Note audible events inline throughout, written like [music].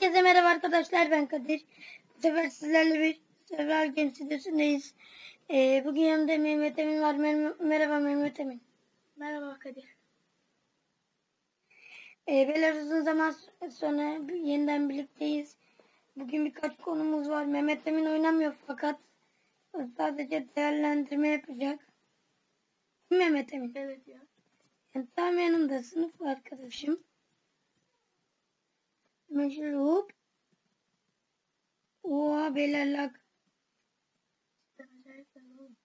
Herkese merhaba arkadaşlar ben Kadir. Bu sefer sizlerle bir Sever Game stüdyosundayız. Ee, bugün yanımda Mehmet Emin var. Mer- merhaba Mehmet Emin. Merhaba Kadir. Ee, beyler uzun zaman sonra yeniden birlikteyiz. Bugün birkaç konumuz var. Mehmet Emin oynamıyor fakat sadece değerlendirme yapacak. Mehmet Emin. Evet ya. Yani tam yanımda sınıf arkadaşım. Hemen şöyle hop. Oha beyler lag. Sen acayip sen oğlum.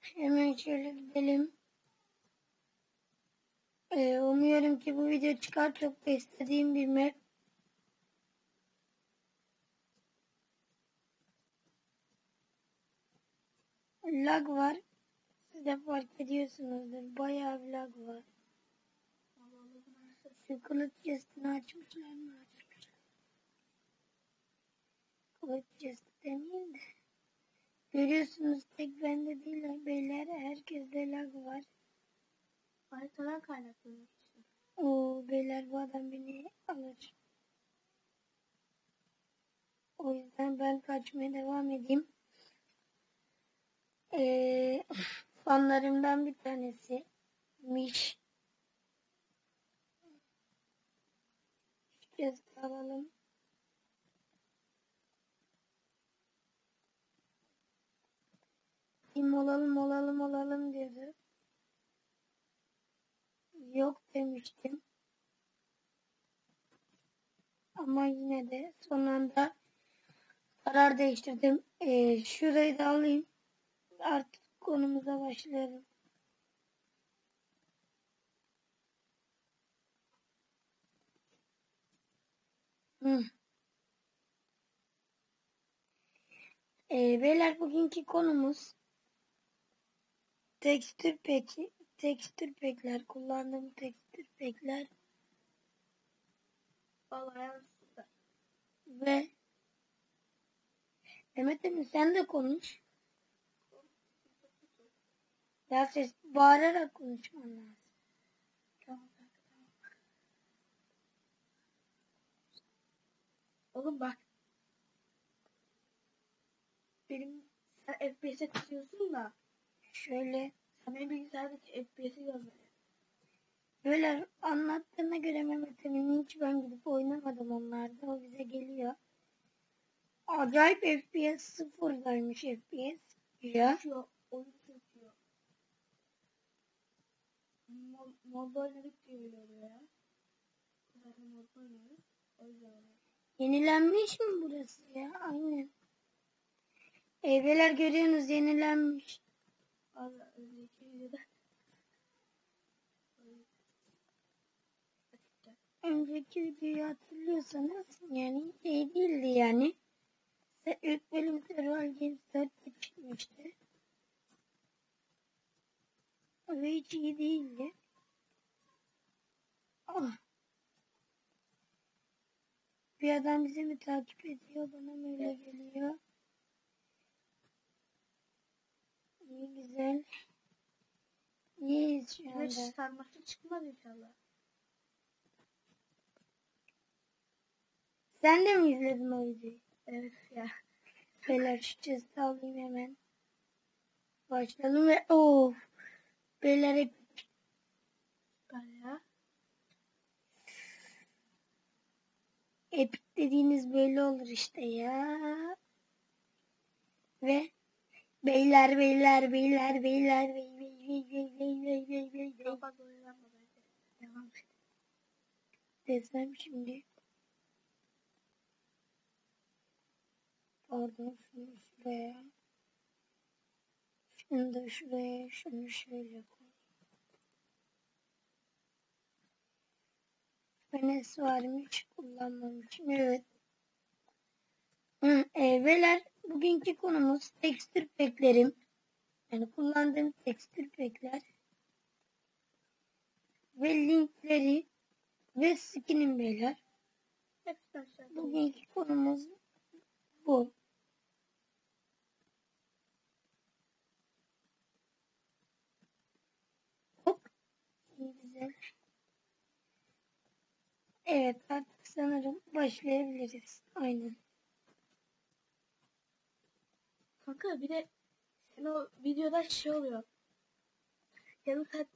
Hemen şöyle gidelim. Ee, umuyorum ki bu video çıkar. Çok da istediğim bir map. Lag var. Siz de fark ediyorsunuzdur. Bayağı bir lag var. Allah Allah bu nasıl? Şu kılıç chest'ini açmışlar mı? Açmışlar. Kılıç chest demeyeyim de. Görüyorsunuz tek bende değil beyler. Herkeste lag var. Haritadan kaynaklı işte. Oo beyler bu adam beni alır. O yüzden ben kaçmaya devam edeyim. Ee, [laughs] fanlarımdan bir tanesi. Miş. Şu kez alalım. Kim olalım olalım olalım diyordu. Yok demiştim. Ama yine de son anda karar değiştirdim. Ee, şurayı da alayım. Artık konumuza başlayalım. Ee, beyler bugünkü konumuz tekstür peki tekstür pekler kullandığım tekstür pekler ve Mehmet Emin sen de konuş. Ya ses bağırarak konuşman lazım. Tamam kanka tamam. Oğlum bak. Benim sen FPS'e tutuyorsun da Şöyle sen benim bilgisayardaki FPS'i görme. böyle anlattığına göre Mehmet hiç ben gidip oynamadım onlarda. O bize geliyor. Acayip FPS sıfırdaymış FPS. Ya. Şu oyun çöküyor. Mod, modda oynadık diye öyle ya. Zaten modda oynuyoruz. O yüzden oluyor. Yenilenmiş mi burası ya? Aynen. Evreler görüyorsunuz yenilenmiş. Allah önceki. Önceki videoyu hatırlıyorsanız yani şey değildi yani. Se- İlk bölüm Games 4'te çıkmıştı. Ve hiç iyi değildi. Ah. Bir adam bizi mi takip ediyor? Bana mı öyle geliyor? İyi güzel. İyiyiz şu anda. sarmaşık çıkmaz inşallah. Sen de mi izledin o videoyu? Evet ya. Beyler şu chest'i alayım hemen. Başlayalım ve of. Beyler hep ya. Epic dediğiniz böyle olur işte ya. Ve beyler beyler beyler beyler Desem şimdi. Pardon şunu şuraya. Şunu da şuraya. Şunu şöyle koy. Fenes var mı? Hiç kullanmamışım. Evet. Hı, e, bugünkü konumuz tekstür peklerim. Yani kullandığım tekstür pekler. Ve linkleri ve skinim beyler. Bugünkü konumuz bu. Hop. Güzel. Evet artık sanırım başlayabiliriz. Aynen. Kanka bir de sen o videoda şey oluyor. Yarım saat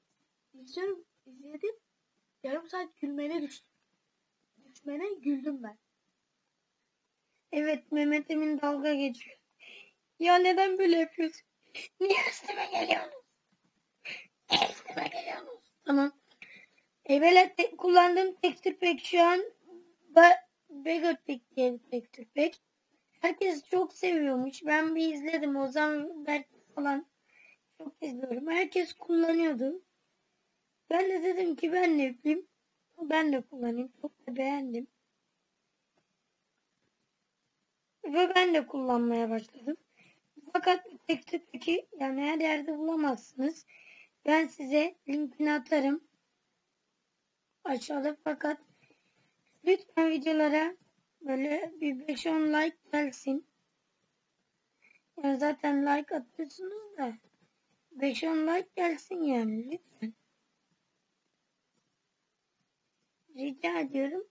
izliyorum, izledim. Yarım saat gülmene düştüm. Düşmene güldüm ben. Evet Mehmet Emin dalga geçiyor. Ya neden böyle yapıyorsun? Niye üstüme geliyorsunuz? Niye üstüme geliyorsunuz? Tamam. E böyle te- kullandığım tekstür pek şu an ba- Beggar Pack diye bir tekstür pek. Herkes çok seviyormuş. Ben bir izledim. Ozan Berk falan çok izliyorum. Herkes kullanıyordu. Ben de dedim ki ben ne yapayım? Ben de kullanayım. Çok da beğendim. Ve ben de kullanmaya başladım. Fakat bu tekstürpeki yani her yerde bulamazsınız. Ben size linkini atarım. Aşağıda fakat lütfen videolara böyle bir 5-10 like gelsin. Yani zaten like atıyorsunuz da 5-10 like gelsin yani lütfen. Rica ediyorum.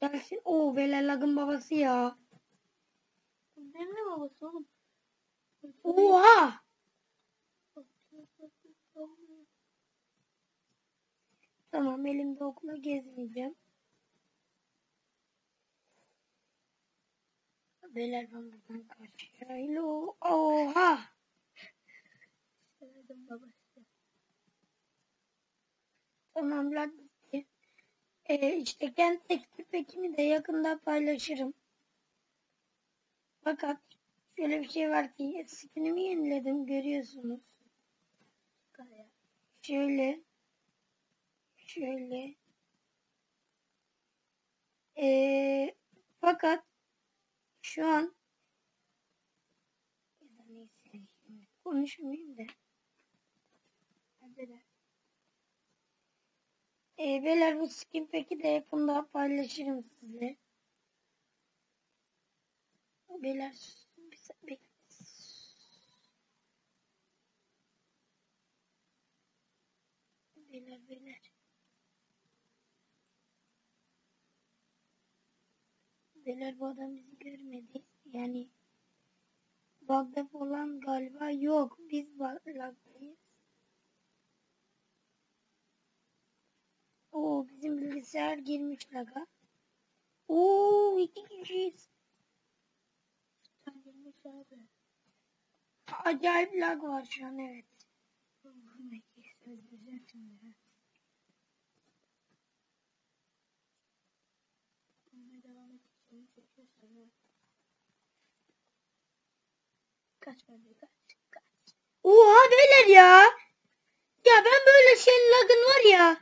Gelsin. Oo Bela Lag'ın babası ya. Benim ne babası oğlum? Oha! Tamam elimde okula gezmeyeceğim. Beyler ben buradan kaçıyorum. Oha! Sevmedim babası. Tamam lan. Ee, işte kent teklif ekimi de yakında paylaşırım. Fakat şöyle bir şey var ki skinimi yeniledim görüyorsunuz. Şöyle. Şöyle. Ee, fakat şu an neyse konuşmayayım da. De. Ee, beyler bu skin peki de yakında paylaşırım size. Beyler bir bek- Beyler beyler. Beyler bu adam bizi görmedi. Yani bug'da falan galiba yok. Biz bug'dayız. Oo bizim bilgisayar girmiş laga. Oo iki kişiyiz. Girmiş abi. Acayip lag var şu an evet. Öldüreceğim şimdi. Kaç bence kaç. Kaç. Oha beyler ya. Ya ben böyle şeyin lagın var ya.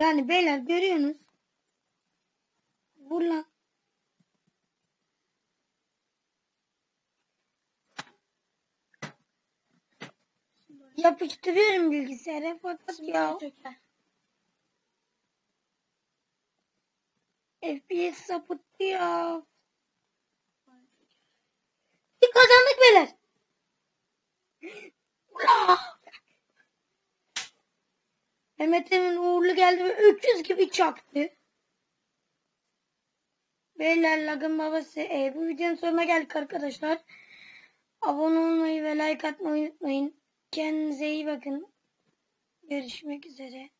Yani beyler görüyorsunuz. Vur lan. Yapıştırıyorum bilgisayara fakat ya. FPS sapıttı ya. Bir kazandık beyler. Ula! Mehmet Emin uğurlu geldi ve 300 gibi çaktı. Beyler lagın babası. E, bu videonun sonuna geldik arkadaşlar. Abone olmayı ve like atmayı unutmayın. Kendinize iyi bakın. Görüşmek üzere.